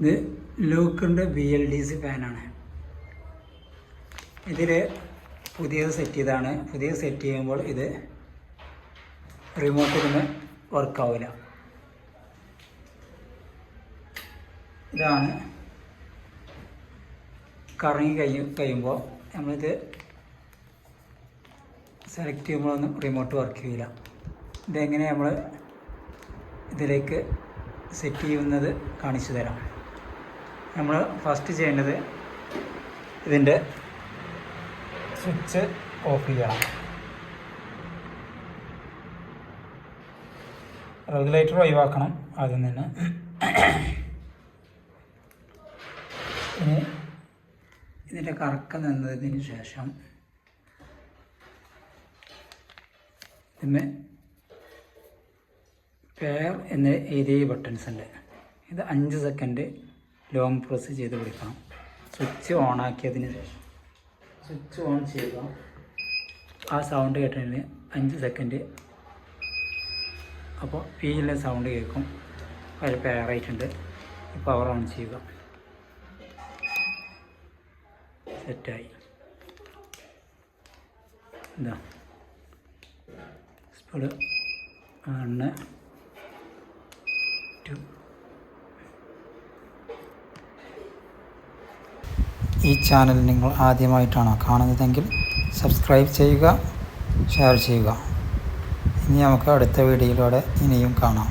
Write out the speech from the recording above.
ഇത് ലൂക്കിന്റെ B L D C ഫാനാണ്. ഇതിൽ പുതിയത് സെറ്റ് ചെയ്താണ്. പുതിയത് സെറ്റ് ചെയ്യുമ്പോൾ ഇത് റിമോട്ടിൽ നിന്ന് വർക്കാവില്ല ഇതാണ് കറങ്ങി കഴിഞ്ഞ് കഴിയുമ്പോൾ നമ്മളിത് സെലക്ട് ചെയ്യുമ്പോഴൊന്നും റിമോട്ട് വർക്ക് ചെയ്യില്ല ഇതെങ്ങനെ നമ്മൾ ഇതിലേക്ക് സെറ്റ് ചെയ്യുന്നത് കാണിച്ചു തരാം. നമ്മൾ ഫസ്റ്റ് ചെയ്യേണ്ടത് ഇതിന്റെ സ്വിച്ച് ഓഫ് ചെയ്യണം. റെഗുലേറ്റർ ഒഴിവാക്കണം ആദ്യം തന്നെ. ഇനി ഇതിന്റെ കറക്കം നിന്നതിന് ശേഷം പിന്നെ പെയർ എന്ന ഏരിയ ബട്ടൺസ് ഉണ്ട്. ഇത് അഞ്ച് സെക്കൻഡ് ലോങ് പ്രസ് ചെയ്ത് പിടിക്കണം. സ്വിച്ച് ഓൺ ആക്കിയതിന് ശേഷം. സ്വിച്ച് ഓൺ ചെയ്യുക ആ സൗണ്ട് കേട്ടതിന് അഞ്ച് സെക്കൻഡ് അപ്പോൾ പിയിലെ സൗണ്ട് കേൾക്കും. അതിൽ പേറായിട്ടുണ്ട് പവർ ഓൺ ചെയ്യുക. സെറ്റായി എന്താ സ്പീഡ് വണ്ണ് ടു ഈ ചാനൽ നിങ്ങൾ ആദ്യമായിട്ടാണ് കാണുന്നതെങ്കിൽ സബ്സ്ക്രൈബ് ചെയ്യുക ഷെയർ ചെയ്യുക. ഇനി നമുക്ക് അടുത്ത വീഡിയോയിലൂടെ ഇനിയും കാണാം.